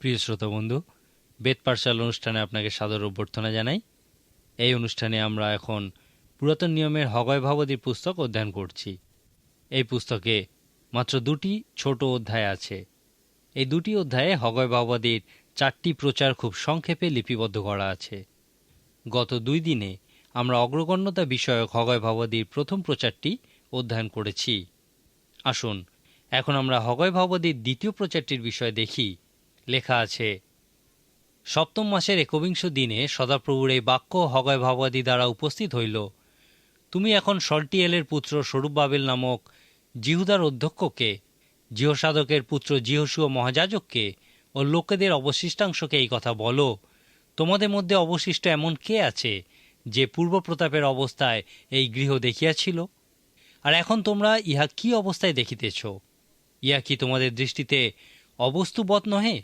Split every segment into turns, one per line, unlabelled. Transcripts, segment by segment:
প্রিয় শ্রোতা বন্ধু, বেদ পাঠশাল অনুষ্ঠানে আপনাকে সাদর অভ্যর্থনা জানাই। এই অনুষ্ঠানে আমরা এখন পুরাতন নিয়মের হগয় ভবদীর পুস্তক অধ্যয়ন করছি। এই পুস্তকে মাত্র দুটি ছোট অধ্যায় আছে। এই দুটি অধ্যায়ে হগয় ভবদীর চারটি প্রচার খুব সংক্ষেপে লিপিবদ্ধ করা আছে। গত দুই দিনে আমরা অগ্রগণ্যতা বিষয়ক হগয় ভবদীর প্রথম প্রচারটি অধ্যয়ন করেছি। আসুন, এখন আমরা হগয় ভবদীর দ্বিতীয় প্রচারটির বিষয়ে দেখি। লেখা আছে, সপ্তম মাসের একবিংশ দিনে সদাপ্রভুর এই বাক্য হগয় ভাবাদি দ্বারা উপস্থিত হইল। তুমি এখন সল্টিয়েলের পুত্র স্বরূপ বাবেল নামক জিহুদার অধ্যক্ষকে জিহসাধকের পুত্র জিহসু ও মহাযাজককে ও লোকেদের অবশিষ্টাংশকে এই কথা বলো, তোমাদের মধ্যে অবশিষ্ট এমন কে আছে যে পূর্ব প্রতাপের অবস্থায় এই গৃহ দেখিয়াছিল? আর এখন তোমরা ইহা কি অবস্থায় দেখিতেছ? ইহা কি তোমাদের দৃষ্টিতে অবস্তুবৎ নহে?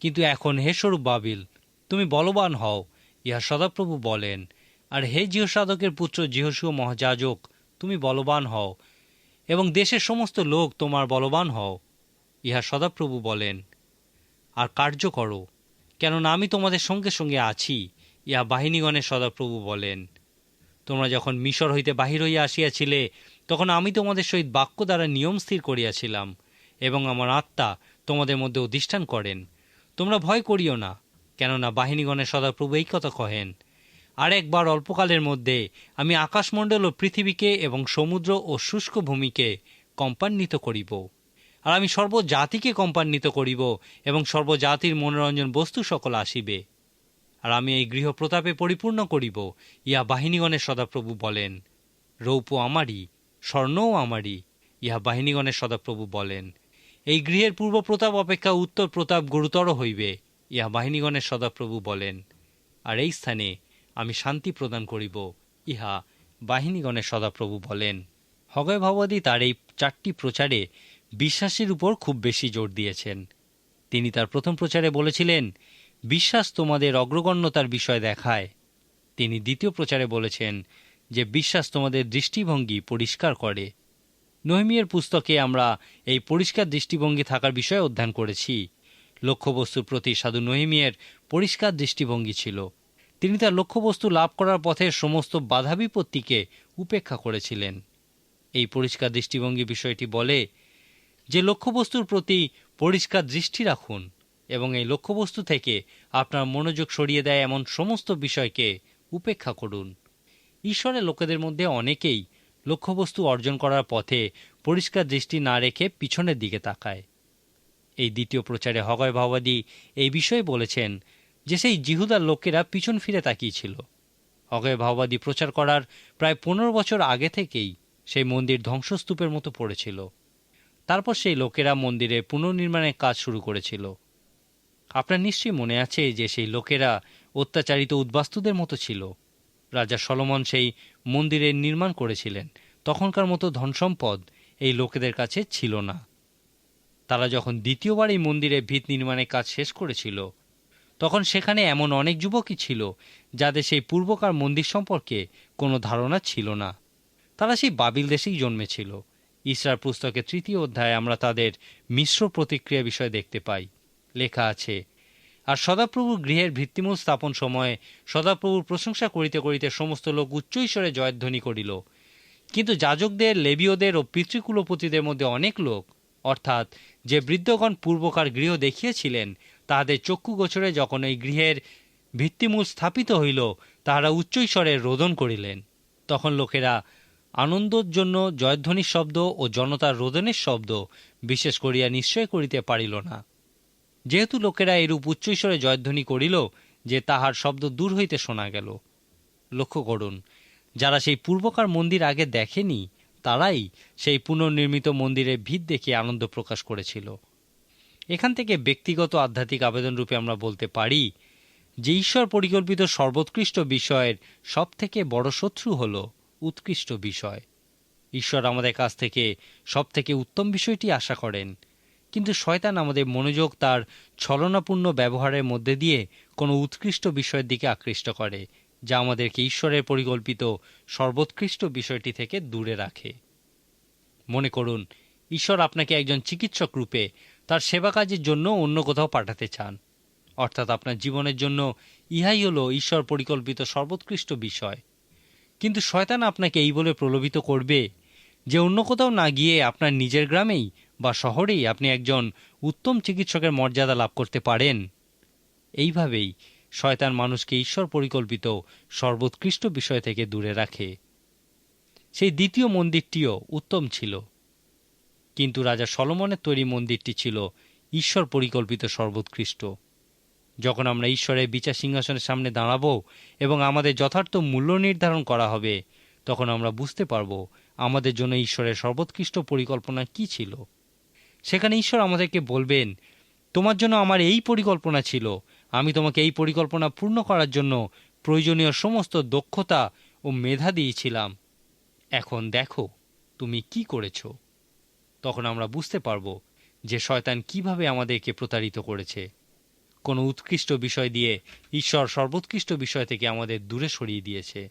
কিন্তু এখন হে স্বরূপ বাবিল, তুমি বলবান হও, ইহা সদাপ্রভু বলেন। আর হে জিহসাধকের পুত্র জিহসু মহাযাজক, তুমি বলবান হও, এবং দেশের সমস্ত লোক তোমার বলবান হও, ইহা সদাপ্রভু বলেন। আর কার্য করো, কেননা আমি তোমাদের সঙ্গে সঙ্গে আছি, ইহা বাহিনীগণের সদাপ্রভু বলেন। তোমরা যখন মিশর হইতে বাহির হইয়া আসিয়াছিলে, তখন আমি তোমাদের সহিত বাক্য দ্বারা নিয়ম স্থির করিয়াছিলাম, এবং আমার আত্মা তোমাদের মধ্যে অধিষ্ঠান করেন। তোমরা ভয় করিও না, কেননা বাহিনীগণের সদাপ্রভু এই কথা কহেন। আর একবার অল্পকালের মধ্যে আমি আকাশমণ্ডল ও পৃথিবীকে এবং সমুদ্র ও শুষ্ক ভূমিকে কম্পান্বিত করিব। আর আমি সর্বজাতিকে কম্পান্বিত করিব এবং সর্বজাতির মনোরঞ্জন বস্তু সকল আসিবে। আর আমি এই গৃহ প্রতাপে পরিপূর্ণ করিব, ইহা বাহিনীগণের সদাপ্রভু বলেন। রৌপ্য আমারই, স্বর্ণও আমারই, ইহা বাহিনীগণের সদাপ্রভু বলেন। এই গৃহের পূর্ব প্রতাপ অপেক্ষা উত্তর প্রতাপ গুরুতর হইবে, ইহা বাহিনীগণের সদাপ্রভু বলেন। আর এই স্থানে আমি শান্তি প্রদান করিব, ইহা বাহিনীগণের সদাপ্রভু বলেন। হগয় ভগবতী তার এই চারটি প্রচারে বিশ্বাসের উপর খুব বেশি জোর দিয়েছেন। তিনি তার প্রথম প্রচারে বলেছিলেন, বিশ্বাস তোমাদের অগ্রগণ্যতার বিষয় দেখায়। তিনি দ্বিতীয় প্রচারে বলেছেন, যে বিশ্বাস তোমাদের দৃষ্টিভঙ্গি পরিষ্কার করে। নহিমিয়ের পুস্তকে আমরা এই পরিষ্কার দৃষ্টিভঙ্গি থাকার বিষয়ে অধ্যয়ন করেছি। লক্ষ্যবস্তুর প্রতি সাধু নহিমিয়ের পরিষ্কার দৃষ্টিভঙ্গি ছিল। তিনি তার লক্ষ্যবস্তু লাভ করার পথে সমস্ত বাধা বিপত্তিকে উপেক্ষা করেছিলেন। এই পরিষ্কার দৃষ্টিভঙ্গি বিষয়টি বলে যে লক্ষ্যবস্তুর প্রতি পরিষ্কার দৃষ্টি রাখুন এবং এই লক্ষ্যবস্তু থেকে আপনার মনোযোগ সরিয়ে দেয় এমন সমস্ত বিষয়কে উপেক্ষা করুন। ঈশ্বরের লোকেদের মধ্যে অনেকেই লক্ষ্যবস্তু অর্জন করার পথে পরিষ্কার দৃষ্টি না রেখে পিছনের দিকে তাকায়। এই দ্বিতীয় প্রচারে হগয় ভাবাদি এই বিষয়ে বলেছেন যে সেই জিহুদার লোকেরা পিছন ফিরে তাকিয়েছিল। হগয় ভাওবাদী প্রচার করার প্রায় পনেরো বছর আগে থেকেই সেই মন্দির ধ্বংসস্তূপের মতো পড়েছিল। তারপর সেই লোকেরা মন্দিরে পুনর্নির্মাণের কাজ শুরু করেছিল। আপনার নিশ্চয়ই মনে আছে যে সেই লোকেরা অত্যাচারিত উদ্বাস্তুদের মতো ছিল। রাজা সলমন সেই মন্দিরের নির্মাণ করেছিলেন। তখনকার মতো ধনসম্পদ এই লোকেদের কাছে ছিল না। তারা যখন দ্বিতীয়বার এই মন্দিরে ভিত নির্মাণের কাজ শেষ করেছিল, তখন সেখানে এমন অনেক যুবকই ছিল যাদের সেই পূর্বকার মন্দির সম্পর্কে কোনো ধারণা ছিল না। তারা সেই বাবিল দেশেই জন্মেছিল। ইসরার পুস্তকে তৃতীয় অধ্যায়ে আমরা তাদের মিশ্র প্রতিক্রিয়া বিষয়ে দেখতে পাই। লেখা আছে আর সদাপ্রভুর গৃহের ভিত্তিমূল স্থাপন সময়ে সদাপ্রভুর প্রশংসা করিতে করিতে সমস্ত লোক উচ্চৈশ্বরে জয়ধ্বনি করিল। কিন্তু যাজকদের, লেবীয়দের ও পিতৃকুলপতিদের মধ্যে অনেক লোক, অর্থাৎ যে বৃদ্ধগণ পূর্বকার গৃহ দেখিয়েছিলেন, তাহাদের চক্ষু গোচরে যখন এই গৃহের ভিত্তিমূল স্থাপিত হইল, তাহারা উচ্চৈশ্বরে রোদন করিলেন। তখন লোকেরা আনন্দর জন্য জয়ধ্বনির শব্দ ও জনতার রোদনের শব্দ বিশেষ করিয়া নিশ্চয় করিতে পারিল না। যেহেতু লোকেরা এরূপ উচ্চৈশ্বরে জয়ধ্বনি করিল যে তাহার শব্দ দূর হইতে শোনা গেল। লক্ষ্য করুন, যারা সেই পূর্বকার মন্দির আগে দেখেনি, তারাই সেই পুনর্নির্মিত মন্দিরের ভিত দেখে আনন্দ প্রকাশ করেছিল। এখান থেকে ব্যক্তিগত আধ্যাত্মিক আবেদন রূপে আমরা বলতে পারি যে ঈশ্বর পরিকল্পিত সর্বোৎকৃষ্ট বিষয়ের সব থেকে বড় শত্রু হল উৎকৃষ্ট বিষয়। ঈশ্বর আমাদের কাছ থেকে সব থেকে উত্তম বিষয়টি আশা করেন। কিন্তু শয়তান আমাদের মনোযোগ তার ছলনাপূর্ণ ব্যবহারের মধ্যে দিয়ে কোনো উৎকৃষ্ট বিষয়ের দিকে আকৃষ্ট করে, যা আমাদেরকে ঈশ্বরের পরিকল্পিত সর্বোৎকৃষ্ট বিষয়টি থেকে দূরে রাখে। মনে করুন, ঈশ্বর আপনাকে একজন চিকিৎসক রূপে তার সেবা কাজের জন্য অন্য কোথাও পাঠাতে চান। অর্থাৎ আপনার জীবনের জন্য ইহাই হলো ঈশ্বর পরিকল্পিত সর্বোৎকৃষ্ট বিষয়। কিন্তু শয়তান আপনাকে এই বলে প্রলোভিত করবে যে অন্য কোথাও না গিয়ে আপনার নিজের গ্রামেই বা শহরেই আপনি একজন উত্তম চিকিৎসকের মর্যাদা লাভ করতে পারেন। এইভাবেই শয়তান মানুষকে ঈশ্বর পরিকল্পিত সর্বোৎকৃষ্ট বিষয় থেকে দূরে রাখে। সেই দ্বিতীয় মন্দিরটিও উত্তম ছিল। কিন্তু রাজা সলমনের তৈরি মন্দিরটি ছিল ঈশ্বর পরিকল্পিত সর্বোৎকৃষ্ট। যখন আমরা ঈশ্বরের বিচার সিংহাসনের সামনে দাঁড়াবো এবং আমাদের যথার্থ মূল্য নির্ধারণ করা হবে, তখন আমরা বুঝতে পারব আমাদের জন্য ঈশ্বরের সর্বোৎকৃষ্ট পরিকল্পনা কি ছিল। সেখানে ঈশ্বর আমাদেরকে বলবেন, তোমার জন্য আমার এই পরিকল্পনা ছিল। আমি তোমাকে এই পরিকল্পনা পূর্ণ করার জন্য প্রয়োজনীয় সমস্ত দক্ষতা ও মেধা দিয়েছিলাম। এখন দেখো তুমি কি করেছ। তখন আমরা বুঝতে পারব যে শয়তান কীভাবে আমাদেরকে প্রতারিত করেছে। কোনো উৎকৃষ্ট বিষয় দিয়ে ঈশ্বর সর্বোৎকৃষ্ট বিষয় থেকে আমাদের দূরে সরিয়ে দিয়েছে।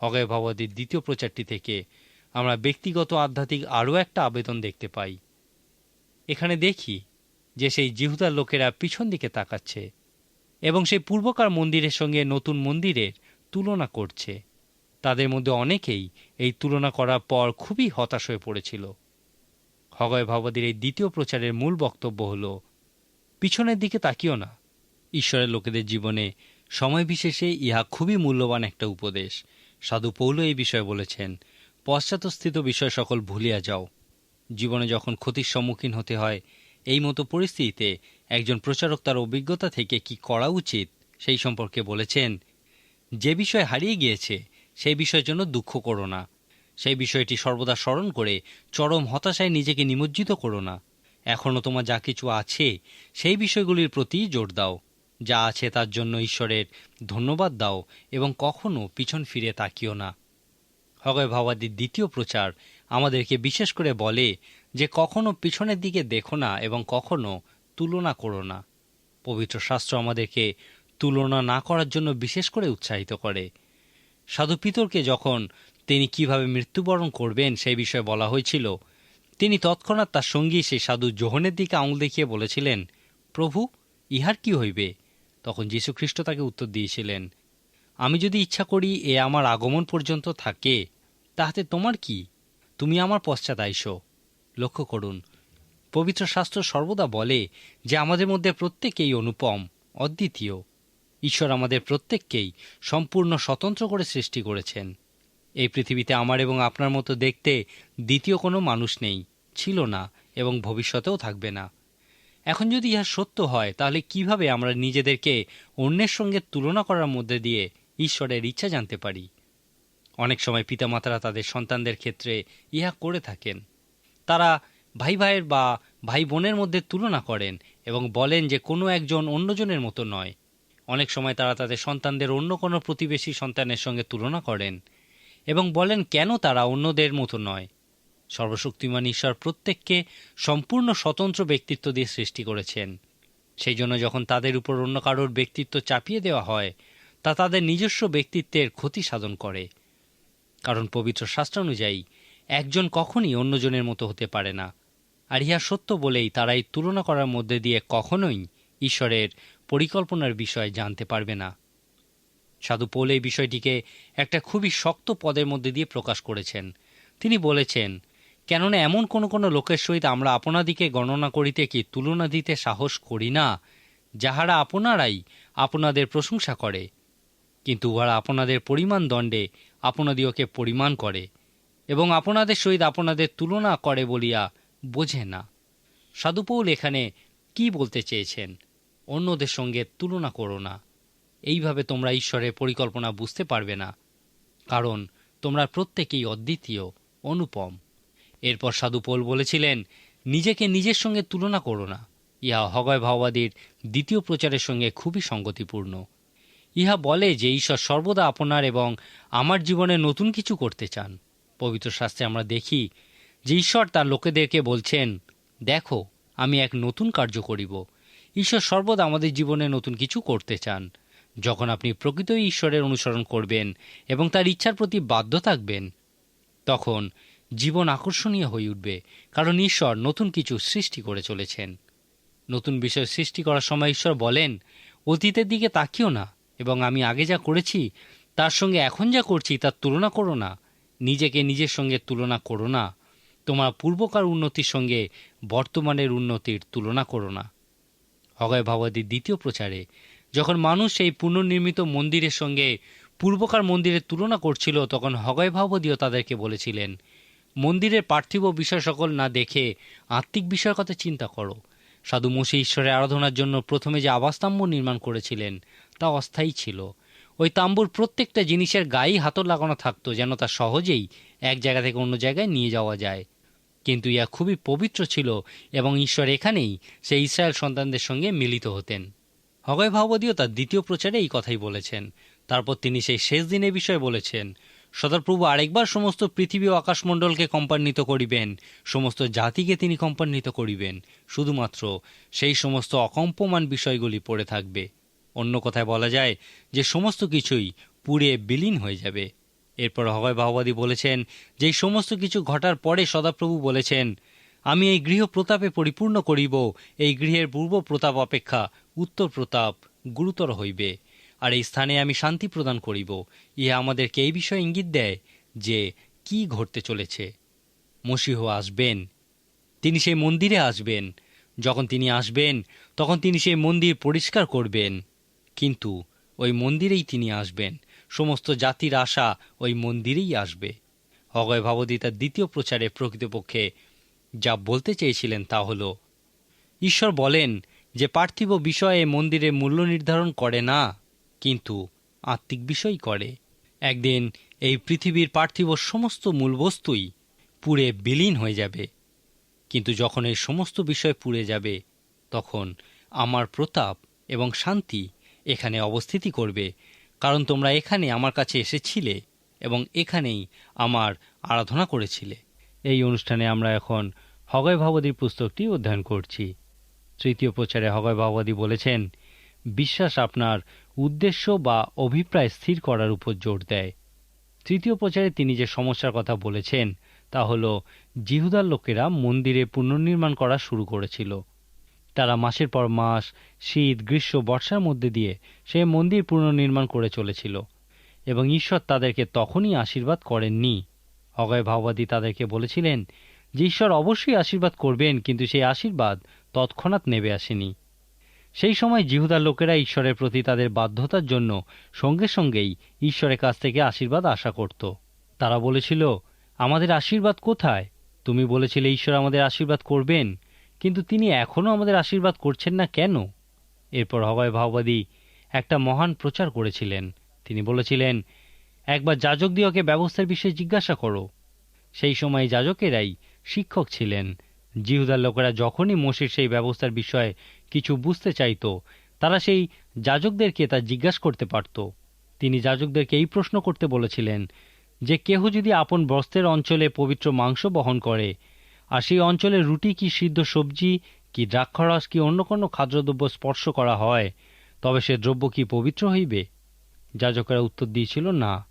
অগয় ভবাদির দ্বিতীয় প্রচারটি থেকে আমরা ব্যক্তিগত আধ্যাত্মিক আরও একটা আবেদন দেখতে পাই। এখানে দেখি যে সেই জিহুদার লোকেরা পিছন দিকে তাকাচ্ছে এবং সেই পূর্বকার মন্দিরের সঙ্গে নতুন মন্দিরের তুলনা করছে। তাদের মধ্যে অনেকেই এই তুলনা করার পর খুবই হতাশ হয়ে পড়েছিল। হগয় ভবাদির এই দ্বিতীয় প্রচারের মূল বক্তব্য হল, পিছনের দিকে তাকিও না। ঈশ্বরের লোকেদের জীবনে সময় বিশেষে ইহা খুবই মূল্যবান একটা উপদেশ। সাধু পৌল এই বিষয়ে বলেছেন, পশ্চাৎস্থিত বিষয় সকল ভুলিয়া যাও। জীবনে যখন ক্ষতির সম্মুখীন হতে হয়, এই মতো পরিস্থিতিতে একজন প্রচারক তার অভিজ্ঞতা থেকে কি করা উচিত সেই সম্পর্কে বলেছেন, যে বিষয় হারিয়ে গিয়েছে, সেই বিষয়ের জন্য দুঃখ করো না। সেই বিষয়টি সর্বদা স্মরণ করে চরম হতাশায় নিজেকে নিমজ্জিত করো না। এখনও তোমার যা কিছু আছে, সেই বিষয়গুলির প্রতি জোর দাও। যা আছে তার জন্য ঈশ্বরের ধন্যবাদ দাও এবং কখনও পিছন ফিরে তাকিও না। হগয় ভাবাদির দ্বিতীয় প্রচার আমাদেরকে বিশেষ করে বলে যে কখনো পিছনের দিকে দেখো না এবং কখনো তুলনা করো না। পবিত্র শাস্ত্র আমাদেরকে তুলনা না করার জন্য বিশেষ করে উৎসাহিত করে। সাধু পিতরকে যখন তিনি কীভাবে মৃত্যুবরণ করবেন সেই বিষয়ে বলা হয়েছিল, তিনি তৎক্ষণাৎ তার সঙ্গী সেই সাধু জোহনের দিকে আঙুল দেখিয়ে বলেছিলেন, প্রভু, ইহার কি হইবে? তখন যীশুখ্রিস্ট তাকে উত্তর দিয়েছিলেন, আমি যদি ইচ্ছা করি এ আমার আগমন পর্যন্ত থাকে, তাহাতে তোমার কি তুমি আমার পশ্চাৎ আইসো। লক্ষ্য করুন, পবিত্র শাস্ত্র সর্বদা বলে যে আমাদের মধ্যে প্রত্যেকেই অনুপম, অদ্বিতীয়। ঈশ্বর আমাদের প্রত্যেককেই সম্পূর্ণ স্বতন্ত্র করে সৃষ্টি করেছেন। এই পৃথিবীতে আমার এবং আপনার মতো দেখতে দ্বিতীয় কোনো মানুষ নেই, ছিল না এবং ভবিষ্যতেও থাকবে না। এখন যদি ইহা সত্য হয়, তাহলে কীভাবে আমরা নিজেদেরকে অন্যের সঙ্গে তুলনা করার মধ্যে দিয়ে ঈশ্বরের ইচ্ছা জানতে পারি? অনেক সময় পিতামাতারা তাদের সন্তানদের ক্ষেত্রে ইহা করে থাকেন। তারা ভাই ভাইয়ের বা ভাই বোনের মধ্যে তুলনা করেন এবং বলেন যে কোনো একজন অন্যজনের মতো নয়। অনেক সময় তারা তাদের সন্তানদের অন্য কোনো প্রতিবেশী সন্তানের সঙ্গে তুলনা করেন এবং বলেন, কেন তারা অন্যদের মতো নয়? সর্বশক্তিমান ঈশ্বর প্রত্যেককে সম্পূর্ণ স্বতন্ত্র ব্যক্তিত্ব দিয়ে সৃষ্টি করেছেন। সেই জন্য যখন তাদের উপর অন্য কারোর ব্যক্তিত্ব চাপিয়ে দেওয়া হয়, তা তাদের নিজস্ব ব্যক্তিত্বের ক্ষতি সাধন করে। কারণ পবিত্র শাস্ত্র অনুযায়ী, একজন কখনই অন্যজনের মতো হতে পারে না। আর ইহা সত্য বলেই তারাই তুলনা করার মধ্যে দিয়ে কখনোই ঈশ্বরের পরিকল্পনার বিষয় জানতে পারবে না। সাধু পোল এই বিষয়টিকে একটা খুবই শক্ত পদের মধ্যে দিয়ে প্রকাশ করেছেন। তিনি বলেছেন, কেননা এমন কোনো কোনো লোকের সহিত আমরা আপনাদিকে গণনা করিতে কি তুলনা দিতে সাহস করি না, যাহারা আপনারাই আপনাদের প্রশংসা করে। কিন্তু উহারা আপনাদের পরিমাণ দণ্ডে আপনাদিওকে পরিমাণ করে এবং আপনাদের সহিত আপনাদের তুলনা করে বলিয়া বোঝে না। সাধুপৌল এখানে কি বলতে চেয়েছেন? অন্যদের সঙ্গে তুলনা করো না। এইভাবে তোমরা ঈশ্বরের পরিকল্পনা বুঝতে পারবে না, কারণ তোমরা প্রত্যেকেই অদ্বিতীয়, অনুপম। এরপর সাধুপোল বলেছিলেন, নিজেকে নিজের সঙ্গে তুলনা করো না। ইহা হগয় ভাওবাদীর দ্বিতীয় প্রচারের সঙ্গে খুবই সঙ্গতিপূর্ণ। ইহা বলে যে ঈশ্বর সর্বদা আপনার এবং আমার জীবনে নতুন কিছু করতে চান। পবিত্র শাস্ত্রে আমরা দেখি যে ঈশ্বর তার লোকেদেরকে বলছেন, দেখো, আমি এক নতুন কার্য করিব। ঈশ্বর সর্বদা আমাদের জীবনে নতুন কিছু করতে চান। যখন আপনি প্রকৃতই ঈশ্বরের অনুসরণ করবেন এবং তার ইচ্ছার প্রতি বাধ্য থাকবেন, তখন জীবন আকর্ষণীয় হয়ে উঠবে, কারণ ঈশ্বর নতুন কিছু সৃষ্টি করে চলেছেন। নতুন বিষয় সৃষ্টি করার সময় ঈশ্বর বলেন, অতীতের দিকে তাকিও না। এবং আমি আগে যা করেছি, তার সঙ্গে এখন যা করছি, তার তুলনা করো না। নিজেকে নিজের সঙ্গে তুলনা করো না। তোমার পূর্বকার উন্নতির সঙ্গে বর্তমানের উন্নতির তুলনা করো না। হগয় ভাবাদির দ্বিতীয় প্রচারে, যখন মানুষ এই পুনর্নির্মিত মন্দিরের সঙ্গে পূর্বকার মন্দিরের তুলনা করছিল, তখন হগয় ভাবদীয় তাদেরকে বলেছিলেন, মন্দিরের পার্থিব বিষয় সকল না দেখে আত্মিক বিষয়ের কথা চিন্তা করো। সাধু মসি ঈশ্বরের আরাধনার জন্য প্রথমে যে আবাসতাম্ব নির্মাণ করেছিলেন তা অস্থায়ী ছিল। ওই তাম্বুর প্রত্যেকটা জিনিসের গায়েই হাতর লাগানো থাকতো যেন তা সহজেই এক জায়গা থেকে অন্য জায়গায় নিয়ে যাওয়া যায়। কিন্তু ইয়া খুবই পবিত্র ছিল এবং ঈশ্বর এখানেই সে ইসরায়েল সন্তানদের সঙ্গে মিলিত হতেন। হগয় ভাবদীয় তার দ্বিতীয় প্রচারে এই কথাই বলেছেন। তারপর তিনি সেই শেষ দিনের বিষয়ে বলেছেন সদাপ্রভু আরেকবার সমস্ত পৃথিবী ও আকাশমণ্ডলকে কম্পান্বিত করিবেন, সমস্ত জাতিকে তিনি কম্পান্বিত করিবেন। শুধুমাত্র সেই সমস্ত অকম্পমান বিষয়গুলি পড়ে থাকবে। অন্য কথায় বলা যায় যে সমস্ত কিছুই পুড়ে বিলীন হয়ে যাবে। এরপর হগয় বাহবাদী বলেছেন যে সমস্ত কিছু ঘটার পরে সদাপ্রভু বলেছেন, আমি এই গৃহ প্রতাপে পরিপূর্ণ করিব, এই গৃহের পূর্ব প্রতাপ অপেক্ষা উত্তর প্রতাপ গুরুতর হইবে, আর এই স্থানে আমি শান্তি প্রদান করিব। ইহা আমাদেরকে এই বিষয়ে ইঙ্গিত দেয় যে কি ঘটতে চলেছে। মসিহ আসবেন, তিনি সেই মন্দিরে আসবেন। যখন তিনি আসবেন, তখন তিনি সেই মন্দির পরিষ্কার করবেন। কিন্তু ওই মন্দিরেই তিনি আসবেন। সমস্ত জাতির আশা ওই মন্দিরেই আসবে। অগয় ভাবতী তার দ্বিতীয় প্রচারে প্রকৃতপক্ষে যা বলতে চেয়েছিলেন তা হল, ঈশ্বর বলেন যে পার্থিব বিষয়ে মন্দিরে মূল্য নির্ধারণ করে না, কিন্তু আত্মিক বিষয় করে। একদিন এই পৃথিবীর পার্থিব সমস্ত মূল বস্তুই পুড়ে বিলীন হয়ে যাবে। কিন্তু যখন এই সমস্ত বিষয় পুড়ে যাবে, তখন আমার প্রতাপ এবং শান্তি এখানে অবস্থিতি করবে, কারণ তোমরা এখানে আমার কাছে এসেছিলে এবং এখানেই আমার আরাধনা করেছিলে। এই অনুষ্ঠানে আমরা এখন হগয় ভাবদীর পুস্তকটি অধ্যয়ন করছি। তৃতীয় প্রচারে হগয় ভাবদী বলেছেন, বিশ্বাস আপনার উদ্দেশ্য বা অভিপ্রায় স্থির করার উপর জোর দেয়। তৃতীয় প্রচারে তিনি যে সমস্যার কথা বলেছেন, তা হল, জিহুদার লোকেরা মন্দিরে পুনর্নির্মাণ করা শুরু করেছিল। তারা মাসের পর মাস, শীত, গ্রীষ্ম, বর্ষার মধ্যে দিয়ে সে মন্দির পুনর্নির্মাণ করে চলেছিল এবং ঈশ্বর তাদেরকে তখনই আশীর্বাদ করেননি। অগয় ভাওবাদী তাদেরকে বলেছিলেন যে, ঈশ্বর অবশ্যই আশীর্বাদ করবেন, কিন্তু সেই আশীর্বাদ তৎক্ষণাৎ নেবে আসেনি। সেই সময় জিহুদার লোকেরা ঈশ্বরের প্রতি তাদের বাধ্যতার জন্য সঙ্গে সঙ্গেই ঈশ্বরের কাছ থেকে আশীর্বাদ আশা করত। তারা বলেছিল, আমাদের আশীর্বাদ কোথায়? তুমি বলেছিলে ঈশ্বর আমাদের আশীর্বাদ করবেন। কিন্তু তিনি এখনও আমাদের আশীর্বাদ করছেন না কেন? এরপর হবায় ভাওবাদী একটা মহান প্রচার করেছিলেন। তিনি বলেছিলেন, একবার যাজক দিওকে ব্যবস্থার বিষয়ে জিজ্ঞাসা করো। সেই সময় যাজকেরাই শিক্ষক ছিলেন। জিহুদার লোকেরা যখনই মসির সেই ব্যবস্থার বিষয়ে কিছু বুঝতে চাইত, তারা সেই যাজকদেরকে তা জিজ্ঞাসা করতে পারত। তিনি যাজকদেরকে এই প্রশ্ন করতে বলেছিলেন যে, কেহ যদি আপন বস্ত্রের অঞ্চলে পবিত্র মাংস বহন করে আর সেই অঞ্চলে রুটি কি সিদ্ধ সবজি, কি দ্রাক্ষরস, কি অন্য কোনো খাদ্যদ্রব্য স্পর্শ করা হয়, তবে সে দ্রব্য কি পবিত্র হইবে? যাজকেরা উত্তর দিয়েছিল, না।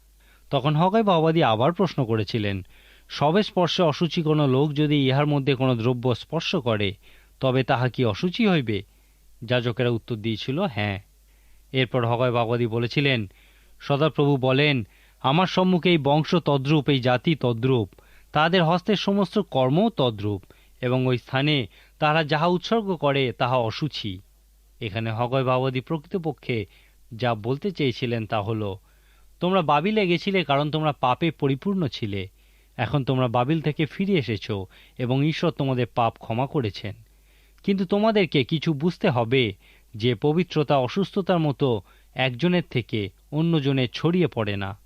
তখন হকাই বাবাদি আবার প্রশ্ন করেছিলেন, সবে স্পর্শে অসুচি কোনো লোক যদি ইহার মধ্যে কোনো দ্রব্য স্পর্শ করে, তবে তাহা কি অসুচি হইবে? যাজকেরা উত্তর দিয়েছিল হ্যাঁ। এরপর হকাই বাবাদি বলেছিলেন, সদাপ্রভু বলেন, আমার সম্মুখে এই বংশ তদ্রূপ, এই জাতি তদ্রূপ। তাদের হস্তের সমস্ত কর্মও তদ্রূপ, এবং ওই স্থানে তারা যাহা উৎসর্গ করে তাহা অসুচি এখানে হগয় বাবাদি প্রকৃতপক্ষে যা বলতে চেয়েছিলেন তা হল, তোমরা বাবিলে গেছিলে কারণ তোমরা পাপে পরিপূর্ণ ছিলে। এখন তোমরা বাবিল থেকে ফিরে এসেছ, এবং ঈশ্বর তোমাদের পাপ ক্ষমা করেছেন। কিন্তু তোমাদেরকে কিছু বুঝতে হবে, যে পবিত্রতা অসুস্থতার মতো একজনের থেকে অন্যজনে ছড়িয়ে পড়ে না।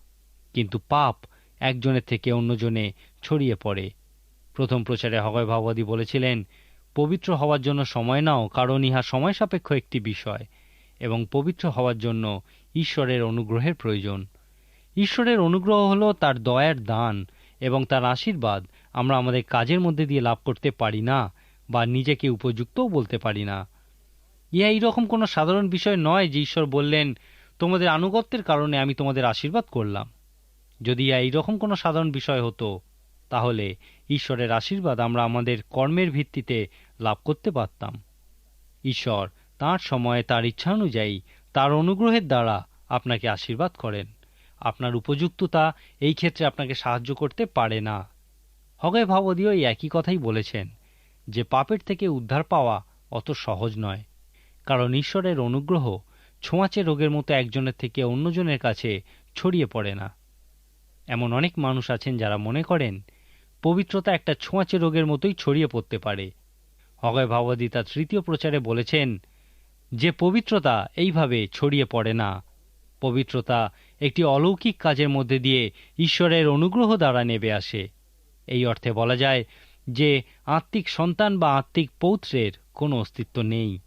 কিন্তু পাপ একজনের থেকে অন্যজনে ছড়িয়ে পড়ে। প্রথম প্রচারে হগয় ভাবাদী বলেছিলেন, পবিত্র হওয়ার জন্য সময় নাও, কারণ ইহা সময় সাপেক্ষ একটি বিষয়, এবং পবিত্র হওয়ার জন্য ঈশ্বরের অনুগ্রহের প্রয়োজন। ঈশ্বরের অনুগ্রহ হল তার দয়ার দান এবং তার আশীর্বাদ। আমরা আমাদের কাজের মধ্যে দিয়ে লাভ করতে পারি না বা নিজেকে উপযুক্তও বলতে পারি না। ইহা এইরকম কোনো সাধারণ বিষয় নয় যে ঈশ্বর বললেন, তোমাদের আনুগত্যের কারণে আমি তোমাদের আশীর্বাদ করলাম। যদি এইরকম কোনো সাধারণ বিষয় হতো, তাহলে ঈশ্বরের আশীর্বাদ আমরা আমাদের কর্মের ভিত্তিতে লাভ করতে পারতাম। ঈশ্বর তাঁর সময়ে তার ইচ্ছা অনুযায়ী তার অনুগ্রহের দ্বারা আপনাকে আশীর্বাদ করেন। আপনার উপযুক্ততা এই ক্ষেত্রে আপনাকে সাহায্য করতে পারে না। হগয় ভাবদীয় এই একই কথাই বলেছেন যে পাপের থেকে উদ্ধার পাওয়া অত সহজ নয়। কারণ ঈশ্বরের অনুগ্রহ ছোঁয়াচে রোগের মতো একজনের থেকে অন্যজনের কাছে ছড়িয়ে পড়ে না। এমন অনেক মানুষ আছেন যারা মনে করেন, পবিত্রতা একটা ছোঁয়াচে রোগের মতোই ছড়িয়ে পড়তে পারে। হগয় ভাবদী তার তৃতীয় প্রচারে বলেছেন, যে পবিত্রতা এইভাবে ছড়িয়ে পড়ে না। পবিত্রতা একটি অলৌকিক কাজের মধ্যে দিয়ে ঈশ্বরের অনুগ্রহ দ্বারা নেবে আসে। এই অর্থে বলা যায় যে আত্মিক সন্তান বা আত্মিক পৌত্রের কোনো অস্তিত্ব নেই।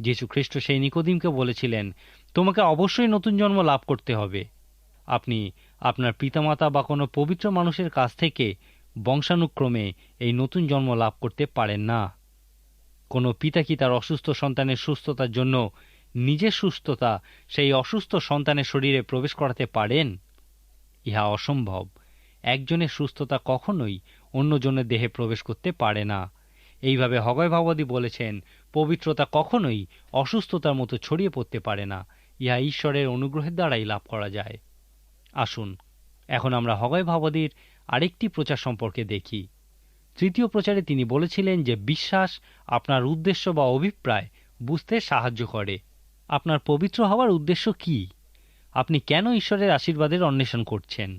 যীশু খ্রিস্ট সেই নিকোদিমকে বলেছিলেন, তোমাকে অবশ্যই নতুন জন্ম লাভ করতে হবে। আপনি আপনার পিতামাতা বা কোনো পবিত্র মানুষের কাছ থেকে বংশানুক্রমে এই নতুন জন্ম লাভ করতে পারেন না। কোনো পিতা কি তার অসুস্থ সন্তানের সুস্থতার জন্য নিজের সুস্থতা সেই অসুস্থ সন্তানের শরীরে প্রবেশ করাতে পারেন? ইহা অসম্ভব। একজনের সুস্থতা কখনোই অন্যজনের দেহে প্রবেশ করতে পারে না। এইভাবে হগয় ভাবদী বলেছেন, পবিত্রতা কখনোই অসুস্থতার মতো ছড়িয়ে পড়তে পারে না। ইহা ঈশ্বরের অনুগ্রহের দ্বারাই লাভ করা যায়। আসুন, এখন আমরা হগয় ভাবদীর আরেকটি প্রচার সম্পর্কে দেখি। তৃতীয় প্রচারে তিনি বলেছিলেন যে বিশ্বাস আপনার উদ্দেশ্য বা অভিপ্রায় বুঝতে সাহায্য করে। আপনার পবিত্র হওয়ার উদ্দেশ্য কি? আপনি কেন ঈশ্বরের আশীর্বাদের অন্বেষণ করছেন?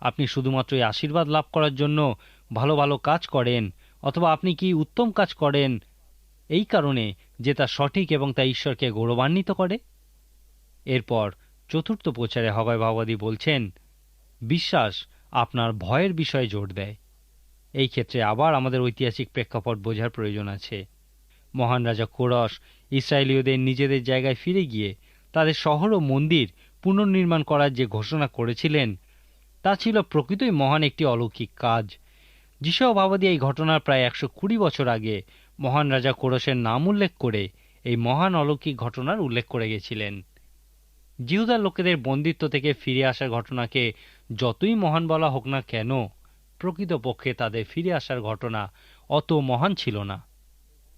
আপনি শুধুমাত্র এই আশীর্বাদ লাভ করার জন্য ভালো ভালো কাজ করেন অথবা আপনি কি উত্তম কাজ করেন এই কারণে যে তা সঠিক এবং তা ঈশ্বরকে গৌরবান্বিত করে? এরপর চতুর্থ প্রচারে হবায় ভাবাদী বলছেন, বিশ্বাস আপনার ভয়ের বিষয়ে জোর দেয়। এই ক্ষেত্রে আবার আমাদের ঐতিহাসিক প্রেক্ষাপট বোঝার প্রয়োজন আছে। মহান রাজা কোরস ইসরায়েলীয়দের নিজেদের জায়গায় ফিরে গিয়ে তাদের শহর ও মন্দির পুনর্নির্মাণ করার যে ঘোষণা করেছিলেন, তা ছিল প্রকৃতই মহান একটি অলৌকিক কাজ। যিশু ভাবাদী এই ঘটনার প্রায় একশো কুড়ি বছর আগে মহান রাজা কোরসের নাম উল্লেখ করে এই মহান অলৌকিক ঘটনার উল্লেখ করে গেছিলেন। জিহুদার লোকেদের বন্দিত্ব থেকে ফিরে আসার ঘটনাকে যতই মহান বলা হোক না কেন, প্রকৃতপক্ষে তাদের ফিরে আসার ঘটনা অত মহান ছিল না।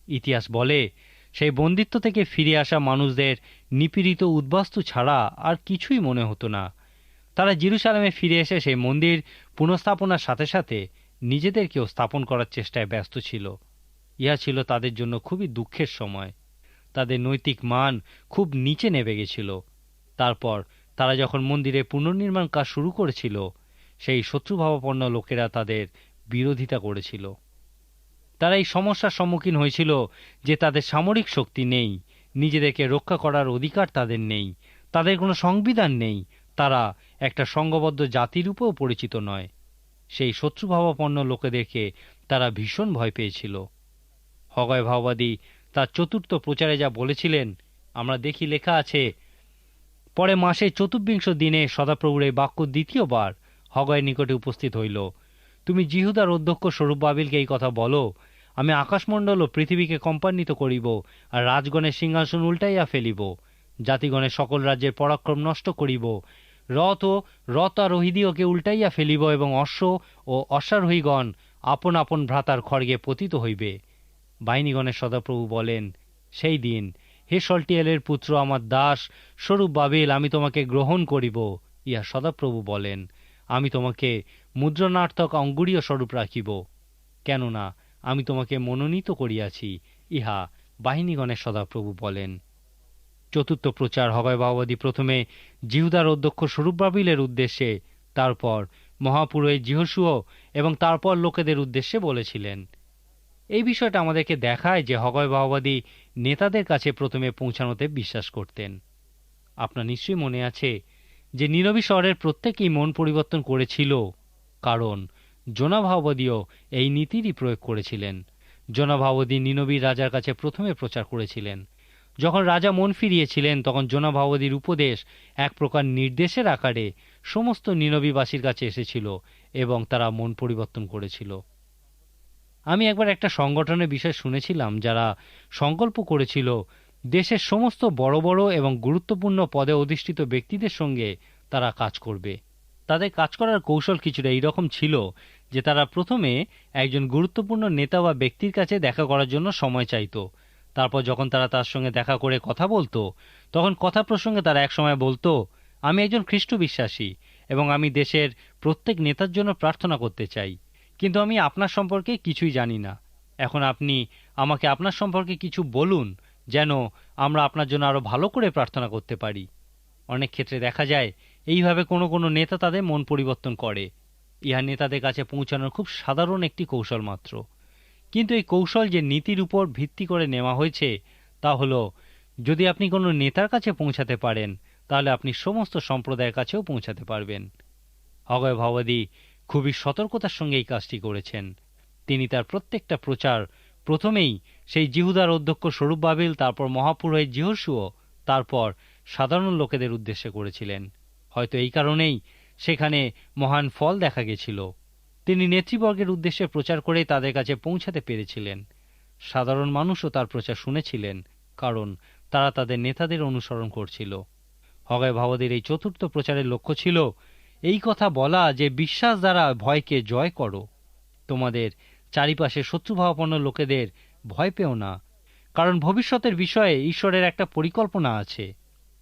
ইতিহাস বলে, সেই বন্দিত্ব থেকে ফিরে আসা মানুষদের নিপীড়িত উদ্বাস্তু ছাড়া আর কিছুই মনে হতো না। তারা জিরুসালামে ফিরে এসে সেই মন্দির পুনঃস্থাপনার সাথে সাথে নিজেদেরকেও স্থাপন করার চেষ্টায় ব্যস্ত ছিল। ইহা ছিল তাদের জন্য খুবই দুঃখের সময়। তাদের নৈতিক মান খুব নিচে নেমে গেছিল। তারপর তারা যখন মন্দিরে পুনর্নির্মাণ কাজ শুরু করেছিল, সেই শত্রুভাবাপন্ন লোকেরা তাদের বিরোধিতা করেছিল। তারা এই সমস্যার সম্মুখীন হয়েছিল যে তাদের সামরিক শক্তি নেই, নিজেদেরকে রক্ষা করার অধিকার তাদের নেই, তাদের কোনো সংবিধান নেই, তারা একটা সংঘবদ্ধ জাতিরূপেও পরিচিত নয়। সেই শত্রুভাবাপন্ন লোকেদেরকে তারা ভীষণ ভয় পেয়েছিল। হগয় ভাওবাদী তার চতুর্থ প্রচারে যা বলেছিলেন, আমরা দেখি লেখা আছে পরে মাসে চতুর্বিংশ দিনে সদাপ্রভুর এই বাক্য দ্বিতীয়বার হগয়ের নিকটে উপস্থিত হইল। তুমি জিহুদার অধ্যক্ষ স্বরূপ বাবিলকে এই কথা বলো, আমি আকাশমণ্ডল ও পৃথিবীকে কম্পান্বিত করিব আর রাজগণের সিংহাসন উল্টাইয়া ফেলিব। জাতিগণের সকল রাজ্যের পরাক্রম নষ্ট করিব। রথ ও রথারোহিদীয়কে উল্টাইয়া ফেলিব এবং অশ্ব ও অশ্বারোহীগণ আপন আপন ভ্রাতার খড়গে পতিত হইবে। বাহিনীগণের সদাপ্রভু বলেন, সেই দিন হে সল্টিয়েলের পুত্র, আমার দাস, স্বরূপ বাবিল আমি তোমাকে গ্রহণ করিব। ইহা সদাপ্রভু বলেন, আমি তোমাকে মুদ্রণার্থক অঙ্গুরীয় স্বরূপ রাখিব। কেননা, আমি তোমাকে মনোনীত করিয়াছি। ইহা বাহিনীগণের সদাপ্রভু বলেন। চতুর্থ প্রচার হবায় বাবাদী প্রথমে জিহুদার অধ্যক্ষ স্বরূপ বাবিলের উদ্দেশ্যে, তারপর মহাপুরোহিত জিহসুও এবং তারপর লোকেদের উদ্দেশ্যে বলেছিলেন। এই বিষয়টা আমাদেরকে দেখায় যে হগয় বাবাদী নেতাদের কাছে প্রথমে পৌঁছানোতে বিশ্বাস করতেন। আপনার নিশ্চয়ই মনে আছে যে নীরবী শহরের প্রত্যেকেই মন পরিবর্তন করেছিল, কারণ জোনাভাবদীও এই নীতিরই প্রয়োগ করেছিলেন। জোনাভাবদী নীনবীর রাজার কাছে প্রথমে প্রচার করেছিলেন। যখন রাজা মন ফিরিয়েছিলেন, তখন জোনাভাবদীর উপদেশ এক প্রকার নির্দেশের আকারে সমস্ত নীনবীবাসীর কাছে এসেছিল এবং তারা মন পরিবর্তন করেছিল। আমি একবার একটা সংগঠনের বিষয়ে শুনেছিলাম, যারা সংকল্প করেছিল দেশের সমস্ত বড় বড় এবং গুরুত্বপূর্ণ পদে অধিষ্ঠিত ব্যক্তিদের সঙ্গে তারা কাজ করবে। তাদের কাজ করার কৌশল কিছুটা এইরকম ছিল যে তারা প্রথমে একজন গুরুত্বপূর্ণ নেতা বা ব্যক্তির কাছে দেখা করার জন্য সময় চাইত। তারপর যখন তারা তার সঙ্গে দেখা করে কথা বলতো, তখন কথা প্রসঙ্গে তারা একসময় বলতো, আমি একজন খ্রিস্ট বিশ্বাসী এবং আমি দেশের প্রত্যেক নেতার জন্য প্রার্থনা করতে চাই। কিন্তু আমি আপনার সম্পর্কে কিছুই জানি না। এখন আপনি আমাকে আপনার সম্পর্কে কিছু বলুন, যেন আমরা আপনার জন্য আরও ভালো করে প্রার্থনা করতে পারি। অনেক ক্ষেত্রে দেখা যায়, এইভাবে কোনো কোনো নেতা তাদের মন পরিবর্তন করে। ইহা নেতাদের কাছে পৌঁছানোর খুব সাধারণ একটি কৌশল মাত্র। কিন্তু এই কৌশল যে নীতির উপর ভিত্তি করে নেওয়া হয়েছে, তা হলো, যদি আপনি কোনো নেতার কাছে পৌঁছাতে পারেন, তাহলে আপনি সমস্ত সম্প্রদায়ের কাছেও পৌঁছাতে পারবেন। অগয় ভাবাদী খুবই সতর্কতার সঙ্গে এই কাজটি করেছেন। তিনি তার প্রত্যেকটা প্রচার প্রথমেই সেই জিহুদার অধ্যক্ষ স্বরূপ বাবিল, তারপর মহাপুরোহিত জিহসুও তারপর সাধারণ লোকেদের উদ্দেশ্যে করেছিলেন। হয়তো এই কারণেই সেখানে মহান ফল দেখা গেছিল। তিনি নেতৃবর্গের উদ্দেশ্যে প্রচার করে তাদের কাছে পৌঁছাতে পেরেছিলেন। সাধারণ মানুষও তার প্রচার শুনেছিলেন, কারণ তারা তাদের নেতাদের অনুসরণ করছিল। হগায় ভাবদের এই চতুর্থ প্রচারের লক্ষ্য ছিল এই কথা বলা যে বিশ্বাস দ্বারা ভয়কে জয় করো। তোমাদের চারিপাশে শত্রুভাবাপন্ন লোকেদের ভয় পেও না, কারণ ভবিষ্যতের বিষয়ে ঈশ্বরের একটা পরিকল্পনা আছে।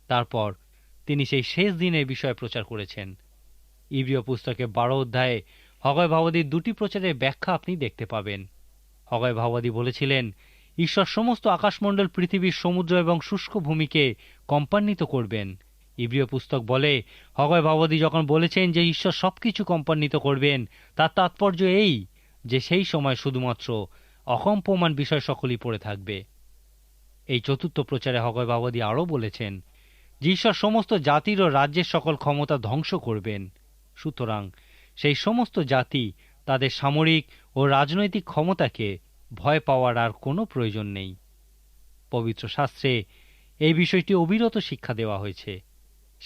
তারপর তিনি সেই শেষ দিনের বিষয়ে প্রচার করেছেন। ইব্রিয় পুস্তকে বারো অধ্যায়ে হগয় ভাবাদীর দুটি প্রচারের ব্যাখ্যা আপনি দেখতে পাবেন। হগয় ভাবাদী বলেছিলেন, ঈশ্বর সমস্ত আকাশমণ্ডল, পৃথিবীর সমুদ্র এবং শুষ্ক ভূমিকে কম্পান্বিত করবেন। ইব্রিয় পুস্তক বলে, হগয় ভাবাদী যখন বলেছেন যে ঈশ্বর সবকিছু কম্পান্বিত করবেন, তার তাৎপর্য এই যে সেই সময় শুধুমাত্র অকম্পমান বিষয় সকলই পড়ে থাকবে। এই চতুর্থ প্রচারে হগয় বাবাদী আরও বলেছেন, যে ঈশ্বর সমস্ত জাতির ও রাজ্যের সকল ক্ষমতা ধ্বংস করবেন। সুতরাং সেই সমস্ত জাতি তাদের সামরিক ও রাজনৈতিক ক্ষমতাকে ভয় পাওয়ার আর কোনো প্রয়োজন নেই। পবিত্র শাস্ত্রে এই বিষয়টি অবিরত শিক্ষা দেওয়া হয়েছে।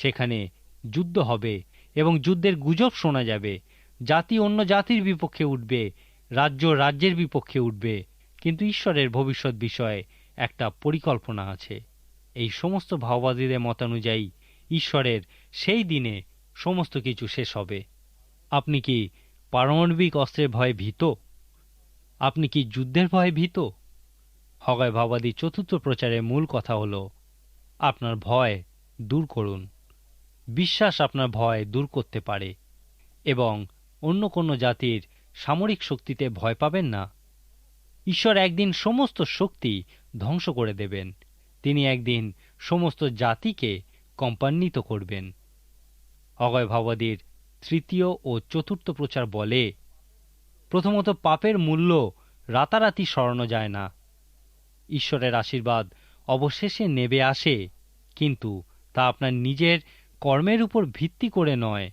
সেখানে যুদ্ধ হবে এবং যুদ্ধের গুজব শোনা যাবে। জাতি অন্য জাতির বিপক্ষে উঠবে, রাজ্য রাজ্যের বিপক্ষে উঠবে। কিন্তু ঈশ্বরের ভবিষ্যৎ বিষয়ে একটা পরিকল্পনা আছে। এই সমস্ত ভাওবাদীদের মতানুযায়ী ঈশ্বরের সেই দিনে সমস্ত কিছু শেষ হবে। আপনি কি পারমাণবিক অস্ত্রের ভয়ে ভীত? আপনি কি যুদ্ধের ভয়ে ভীত? হগায় ভাবাদী চতুর্থ প্রচারের মূল কথা হল, আপনার ভয় দূর করুন। বিশ্বাস আপনার ভয় দূর করতে পারে এবং অন্য কোনো জাতির সামরিক শক্তিতে ভয় পাবেন না। ঈশ্বর একদিন সমস্ত শক্তি ধ্বংস করে দেবেন। তিনি একদিন সমস্ত জাতিকে কম্পান্বিত করবেন। অগয় ভাবাদীর তৃতীয় ও চতুর্থ প্রচার বলে, প্রথমত পাপের মূল্য রাতারাতি সরানো যায় না। ঈশ্বরের আশীর্বাদ অবশেষে নেবে আসে, কিন্তু তা আপনার নিজের কর্মের উপর ভিত্তি করে নয়।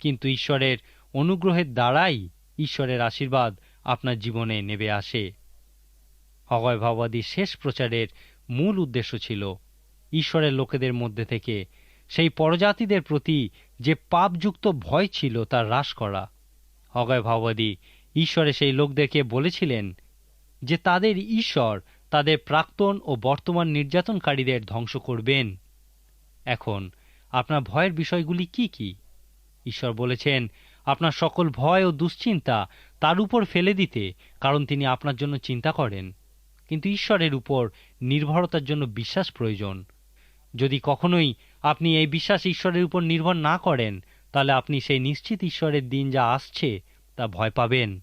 কিন্তু ঈশ্বরের অনুগ্রহের দ্বারাই ঈশ্বরের আশীর্বাদ আপনার জীবনে নেবে আসে। অগয় ভাবাদী শেষ প্রচারের মূল উদ্দেশ্য ছিল ঈশ্বরের লোকেদের মধ্যে থেকে সেই পরজাতিদের প্রতি যে পাপযুক্ত ভয় ছিল তা হ্রাস করা। অগয় ভাবাদী ঈশ্বরে সেই লোকদেরকে বলেছিলেন যে তাদের ঈশ্বর তাদের প্রাক্তন ও বর্তমান নির্যাতনকারীদের ধ্বংস করবেন। এখন আপনার ভয়ের বিষয়গুলি কি কি? ঈশ্বর বলেছেন, আপনার সকল ভয় ও দুশ্চিন্তা তার উপর ফেলে দিতে, কারণ তিনি আপনার জন্য চিন্তা করেন। কিন্তু ঈশ্বরের উপর নির্ভরতার জন্য বিশ্বাস প্রয়োজন। যদি কখনোই আপনি এই বিশ্বাস ঈশ্বরের উপর নির্ভর না করেন, তাহলে আপনি সেই নিশ্চিত ঈশ্বরের দিন যা আসছে, তা ভয় পাবেন।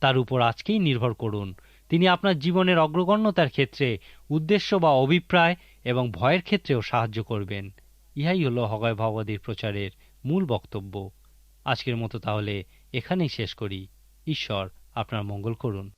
তার উপর আজকেই নির্ভর করুন। তিনি আপনার জীবনের অগ্রগণ্যতার ক্ষেত্রে উদ্দেশ্য বা অভিপ্রায় এবং ভয়ের ক্ষেত্রেও সাহায্য করবেন। ইহাই হল হগয় ভগবতীর প্রচারের মূল বক্তব্য। আজকের মতো তাহলে এখানেই শেষ করি। ঈশ্বর আপনার মঙ্গল করুন।